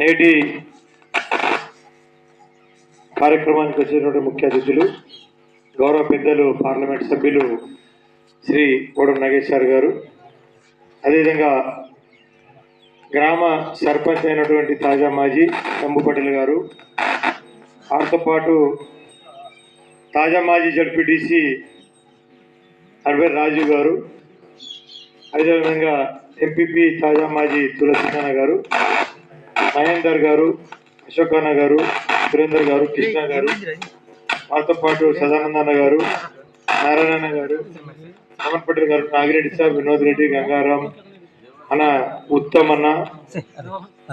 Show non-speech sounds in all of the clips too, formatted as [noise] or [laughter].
నేటి కార్యక్రమానికి వచ్చినటువంటి ముఖ్య అతిథులు గౌరవ పెద్దలు పార్లమెంట్ సభ్యులు శ్రీ కోడం నాగేశ్వర్ గారు. అదేవిధంగా గ్రామ సర్పంచ్ అయినటువంటి తాజా మాజీ శంభు పటేల్ గారు. వారితో పాటు తాజా మాజీ జడ్పీటీసీ అరవింద్ రాజు గారు. అదేవిధంగా ఎంపీపీ తాజా మాజీ తులసినాన్న గారు. మహేందర్ గారు అశోకన్న గారు సురేందర్ గారు కృష్ణ గారు వారితో పాటు సదానందన్న గారు నారాయణ గారు అమన్ పటేల్ గారు నాగిరెడ్డి సార్ వినోద్ రెడ్డి గంగారాం అన్న ఉత్తమ్ అన్న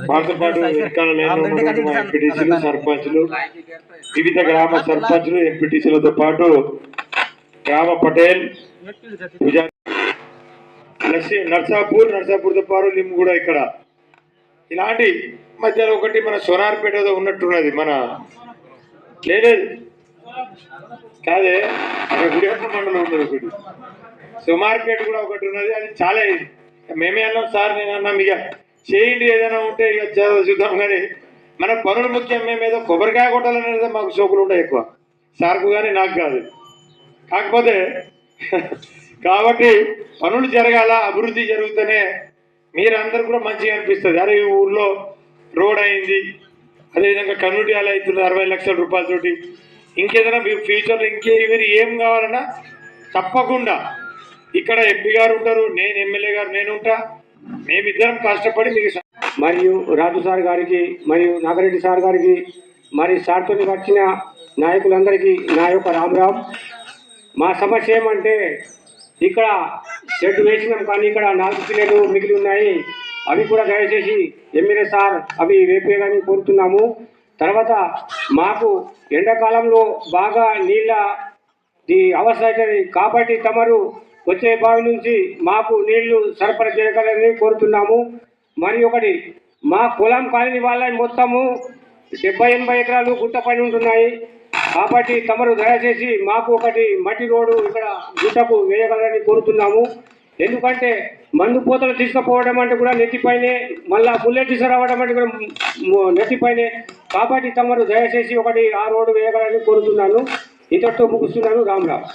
వారితో పాటు వెనకాల ఎంపీటీసీలు సర్పంచ్లు వివిధ గ్రామ సర్పంచ్లు ఎంపీటీసీలతో పాటు గ్రామ పటేల్ నర్సాపూర్ నర్సాపూర్తో పాటు లిమ్ కూడా ఇక్కడ. ఇలాంటి మధ్యలో ఒకటి మన సోనార్పేటలో ఉన్నట్టున్నది మన లేదు. కాదే అక్కడ గుడిహట్ట మండలం ఉన్నది ఒకటి. సోమార్పేట కూడా ఒకటి ఉన్నది అది చాలా మేమే అన్నాం సార్ నేను అన్నాం ఇక చేయండి ఏదైనా ఉంటే ఇక చూద్దాం కానీ మన పనులు ముఖ్యం మేము ఏదో కొబ్బరికాయ కొట్టాలనేది మాకు సోకులు ఉంటాయి ఎక్కువ. సార్కు కానీ నాకు కాదు. కాకపోతే [laughs] కాబట్టి పనులు జరగాల అభివృద్ధి జరుగుతూనే మీరందరూ కూడా మంచిగా అనిపిస్తుంది. అరే ఈ ఊర్లో రోడ్ అయింది. అదేవిధంగా కమ్యూనిటీ హాల్ అవుతుంది అరవై లక్షల రూపాయలతోటి. ఇంకేదైనా మీ ఫ్యూచర్లో ఇంకే మీరు ఏం కావాలన్నా తప్పకుండా ఇక్కడ ఎంపీ గారు ఉంటారు నేను ఎమ్మెల్యే గారు నేను ఉంటా. మేమిద్దరం కష్టపడి మీకు మరియు రాజు సార్ గారికి మరియు నాగరెడ్డి సార్ గారికి మరి సార్తో వచ్చిన నాయకులందరికీ నా యొక్క రామరామ్ మా సమస్య ఏమంటే ఇక్కడ షెడ్ వేసినాం కానీ ఇక్కడ నాలుగు పిల్లలు మిగిలి ఉన్నాయి. అవి కూడా దయచేసి ఎమ్మెల్యే సార్ అవి వేపేయాలని కోరుతున్నాము. తర్వాత మాకు ఎండాకాలంలో బాగా నీళ్ళ ఈ కాబట్టి తమరు వచ్చే బావి నుంచి మాకు నీళ్ళు సరఫరా చేయగలని కోరుతున్నాము. మరి ఒకటి మా పొలం కాలనీ వాళ్ళ మొత్తము డెబ్బై ఎనభై ఎకరాలు గుట్ట పైన ఉంటున్నాయి. కాబట్టి తమరు దయచేసి మాకు ఒకటి మట్టి రోడ్డు ఇక్కడ గుట్టకు వేయగలరని కోరుతున్నాము. ఎందుకంటే మందు పోతలు తీసుకుపోవడం అంటే కూడా నెత్తిపైనే మళ్ళా బుల్లెట్ తీసుకురావడం అంటే కూడా నెత్తిపైనే. కాబట్టి తమరు దయచేసి ఒకటి ఆ రోడ్డు వేయగలని కోరుతున్నాను. ఇంతటితో ముగుస్తున్నాను. రామ్ రామ్.